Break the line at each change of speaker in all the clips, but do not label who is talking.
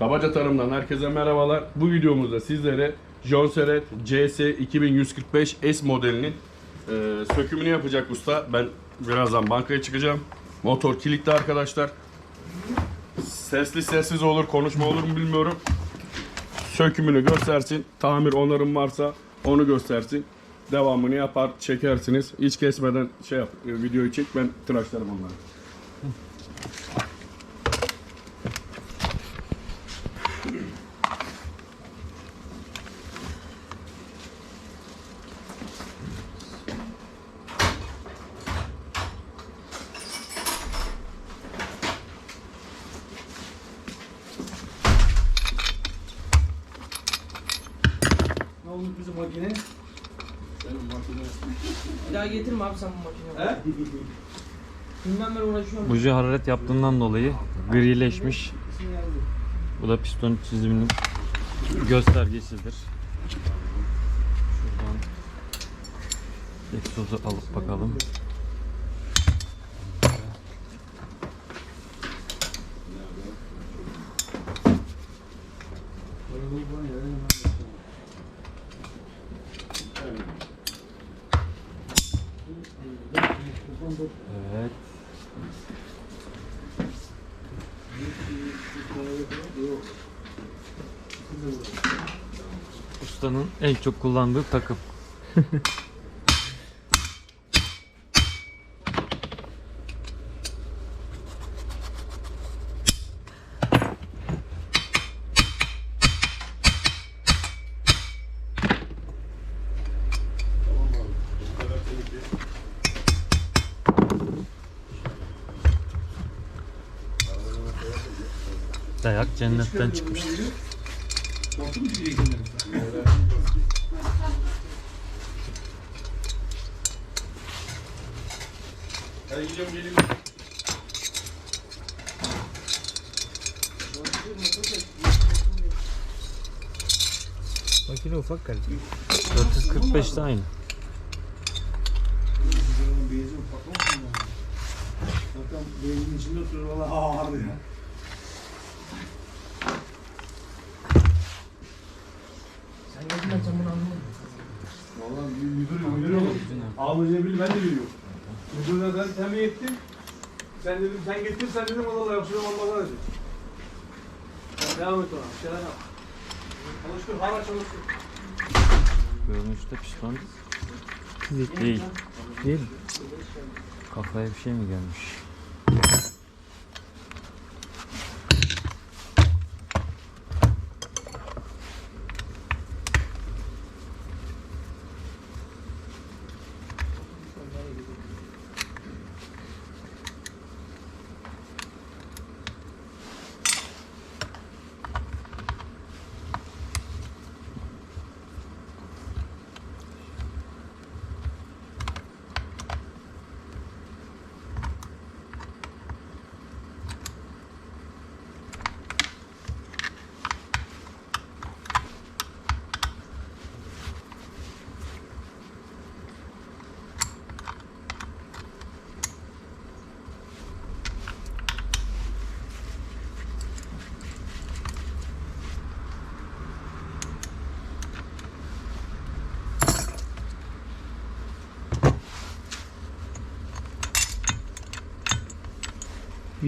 Kabaca Tarım'dan herkese merhabalar. Bu videomuzda sizlere John Seret CS 2145 S modelinin e, sökümünü yapacak usta. Ben birazdan bankaya çıkacağım. Motor kilitli arkadaşlar. Sesli sessiz olur, konuşma olur mu bilmiyorum. Sökümünü göstersin. Tamir onarım varsa onu göstersin. Devamını yapar, çekersiniz. Hiç kesmeden şey yap, e, videoyu çek ben tıraşlarım onları.
Olmuş bizim makine?
Bir daha getirme abi sen bu makineyi.
He?
Bilmem ben uğraşıyorum.
Buji hararet yaptığından dolayı grileşmiş. Bu da piston çiziminin göstergesidir. Şuradan egzozu alıp bakalım. Evet. Ustanın en çok kullandığı takım. Dayak cennetten çıkmıştır.
Ben gidiyorum geleyim.
Makine ufak kalite.
445 de aynı.
Zaten benzin içinde oturuyor valla ağır ya.
Sen getirme sen bunu anlamadın.
Valla müdür müdür yok. Bil ben de biliyorum. Müdür zaten sen mi yettin? Sen dedim sen getir sen dedim o da yapsın olmaz dedi. Devam et ona. Şeyler yap. Çalıştır hala çalıştır.
Görünüşte piston değil. Değil. Kafaya bir şey mi gelmiş?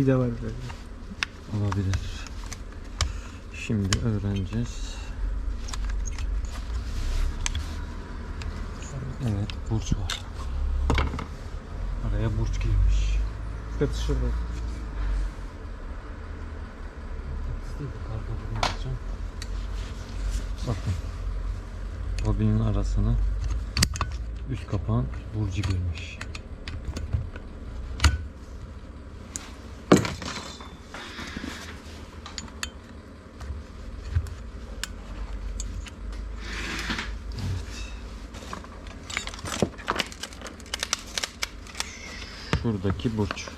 Vida var böyle.
Olabilir. Şimdi öğreneceğiz. Evet, burç var. Araya burç girmiş.
Katışır bak.
Bakın. Bobinin arasına üst kapağın burcu girmiş. Şuradaki burç.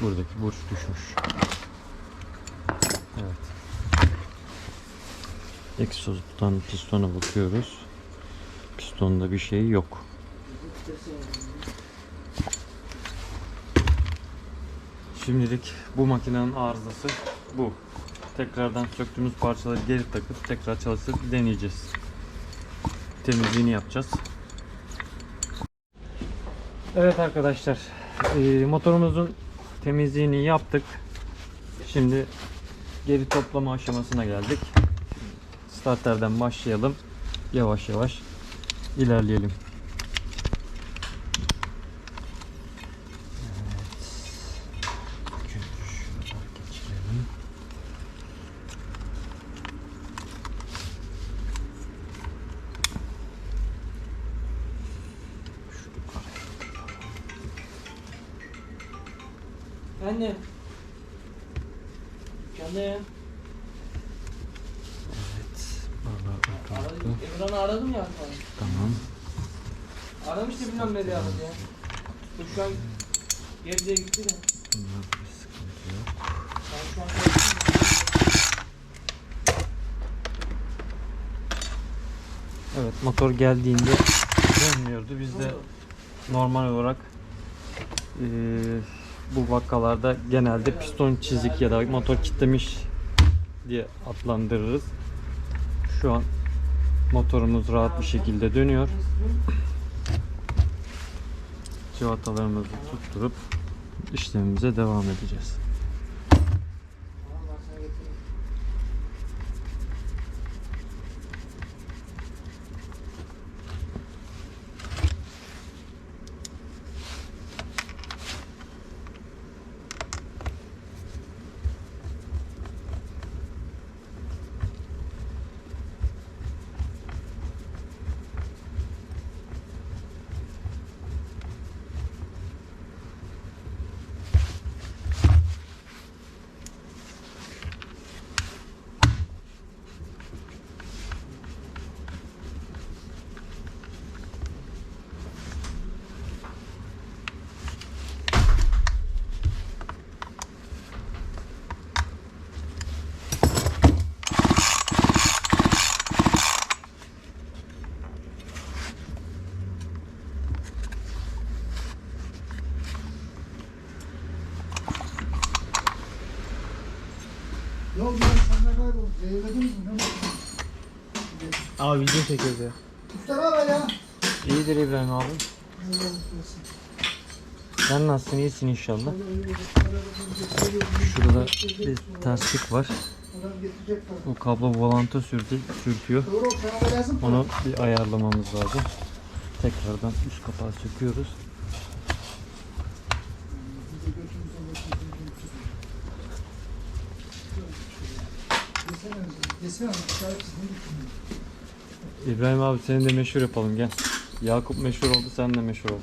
Buradaki burç düşmüş. Evet. Egzozdan pistona bakıyoruz. Pistonda bir şey yok. Şimdilik bu makinenin arızası bu. Tekrardan söktüğümüz parçaları geri takıp tekrar çalıştırıp deneyeceğiz. Temizliğini yapacağız. Evet arkadaşlar, eee, motorumuzun temizliğini yaptık. Şimdi geri toplama aşamasına geldik. Starterden başlayalım. Yavaş yavaş ilerleyelim.
Anne. Canım.
Evet. Buralar
Aradım. ya.
Tamam.
Aramıştı bilmem ne diye aradı ya. Bu şu an Gebze'ye gitti de.
Bunlar bir sıkıntı yok.
Ben şu an
Evet motor geldiğinde dönmüyordu. Biz de normal olarak eee, bu vakalarda genelde piston çizik ya da motor kitlemiş diye adlandırırız. Şu an motorumuz rahat bir şekilde dönüyor. Civatalarımızı tutturup işlemimize devam edeceğiz.
Abi video çekiyoruz ya.
Usta ne haber ya?
İyidir İbrahim abi. Sen nasılsın? İyisin inşallah. Şurada bir terslik var. Bu kablo volanta sürtü, sürtüyor. Onu bir ayarlamamız lazım. Tekrardan üst kapağı söküyoruz.
Desene, desene sahipsiz ne düşünüyorsun?
İbrahim abi seni de meşhur yapalım gel. Yakup meşhur oldu sen de meşhur ol.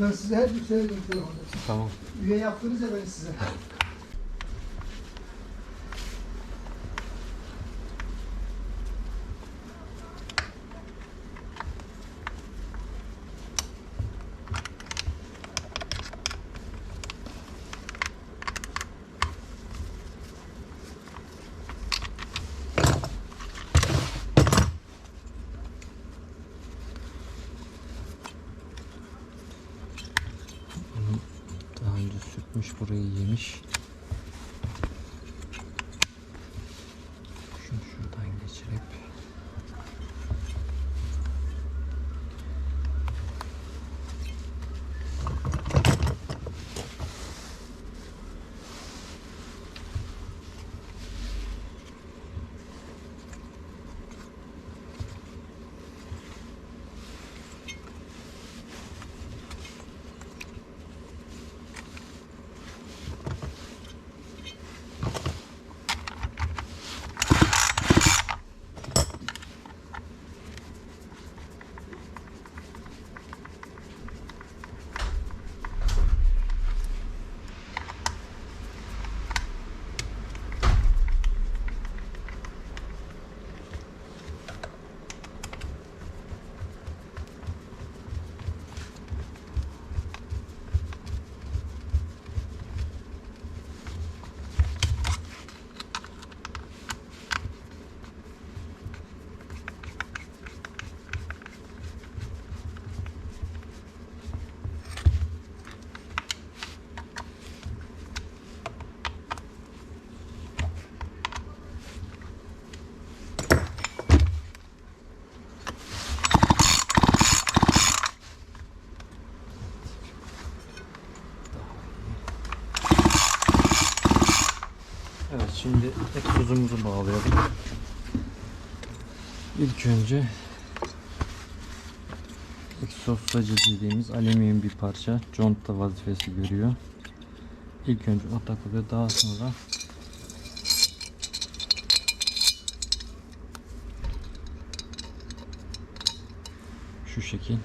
Ben size her gün söylüyorum telefonda.
Tamam.
Üye yaptınız ya beni size.
Sürtmüş burayı yemiş. Şimdi egzozumuzu bağlayalım. İlk önce egzoz sacı dediğimiz alüminyum bir parça conta vazifesi görüyor. İlk önce o takılıyor daha sonra şu şekil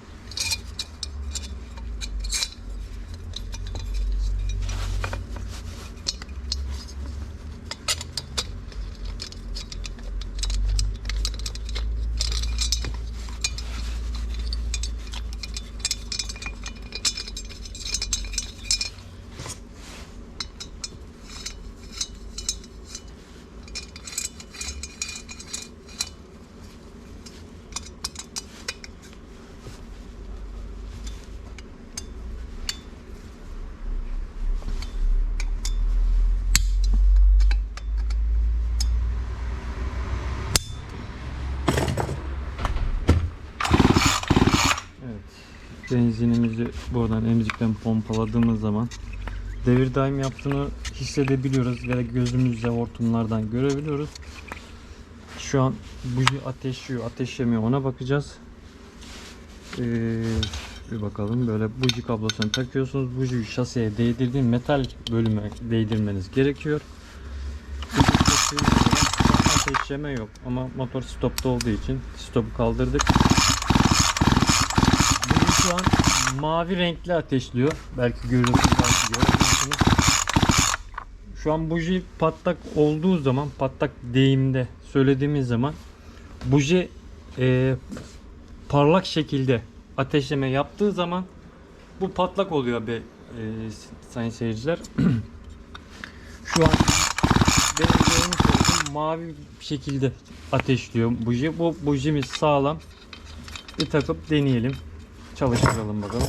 Evet. Benzinimizi buradan emzikten pompaladığımız zaman devir daim yaptığını hissedebiliyoruz ve gözümüzle hortumlardan görebiliyoruz. Şu an buji ateşliyor, ateşlemiyor ona bakacağız. Ee, bir bakalım böyle buji kablosunu takıyorsunuz. Bujiyi şaseye değdirdiğin metal bölüme değdirmeniz gerekiyor. Ateşleme yok ama motor stopta olduğu için stopu kaldırdık. Bugün şu an mavi renkli ateşliyor. Belki görüyorsunuz belki göremiyorsunuz. Şu an buji patlak olduğu zaman patlak deyimde söylediğimiz zaman buji e, parlak şekilde ateşleme yaptığı zaman bu patlak oluyor be e, sayın seyirciler. Şu an benim görmüş mavi şekilde ateşliyor buji. Bu bujimiz sağlam. Bir takıp deneyelim. Çalıştıralım bakalım.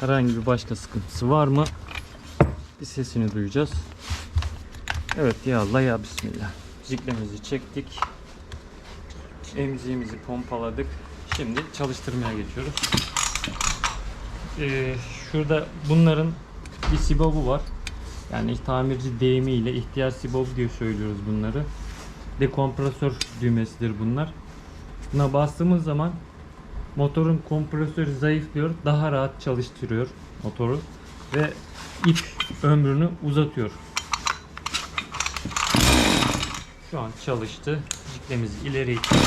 Herhangi bir başka sıkıntısı var mı? Bir sesini duyacağız. Evet ya Allah ya Bismillah. Ziklemizi çektik. Emziğimizi pompaladık. Şimdi çalıştırmaya geçiyoruz. Ee, şurada bunların bir sibobu var. Yani tamirci deyimiyle ihtiyar sibob diye söylüyoruz bunları. Dekompresör düğmesidir bunlar. Buna bastığımız zaman motorun kompresörü zayıflıyor. Daha rahat çalıştırıyor motoru ve ip ömrünü uzatıyor. Şu an çalıştı. Ciklemizi ileri ittik.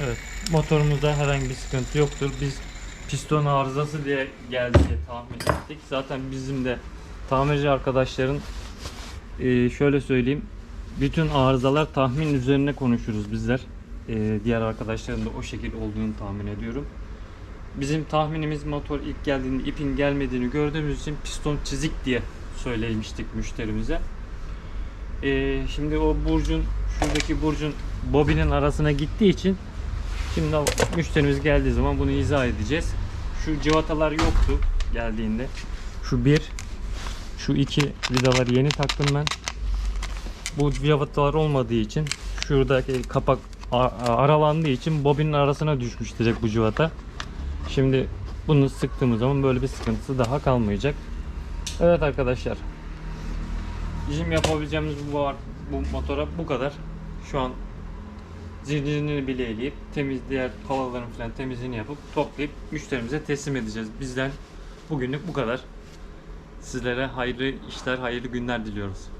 Evet, motorumuzda herhangi bir sıkıntı yoktur. Biz piston arızası diye geldi diye tahmin ettik. Zaten bizim de tamirci arkadaşların e, şöyle söyleyeyim. Bütün arızalar tahmin üzerine konuşuruz bizler. E, diğer arkadaşların da o şekilde olduğunu tahmin ediyorum. Bizim tahminimiz motor ilk geldiğinde ipin gelmediğini gördüğümüz için piston çizik diye söylemiştik müşterimize. E, şimdi o burcun şuradaki burcun bobinin arasına gittiği için Şimdi müşterimiz geldiği zaman bunu izah edeceğiz. Şu civatalar yoktu geldiğinde. Şu bir, şu iki vidaları yeni taktım ben. Bu civatalar olmadığı için şuradaki kapak aralandığı için bobinin arasına düşmüş direkt bu civata. Şimdi bunu sıktığımız zaman böyle bir sıkıntısı daha kalmayacak. Evet arkadaşlar. Bizim yapabileceğimiz bu, bu motora bu kadar. Şu an zincirini bileleyip temiz diğer havaların falan temizliğini yapıp toplayıp müşterimize teslim edeceğiz. Bizden bugünlük bu kadar. Sizlere hayırlı işler, hayırlı günler diliyoruz.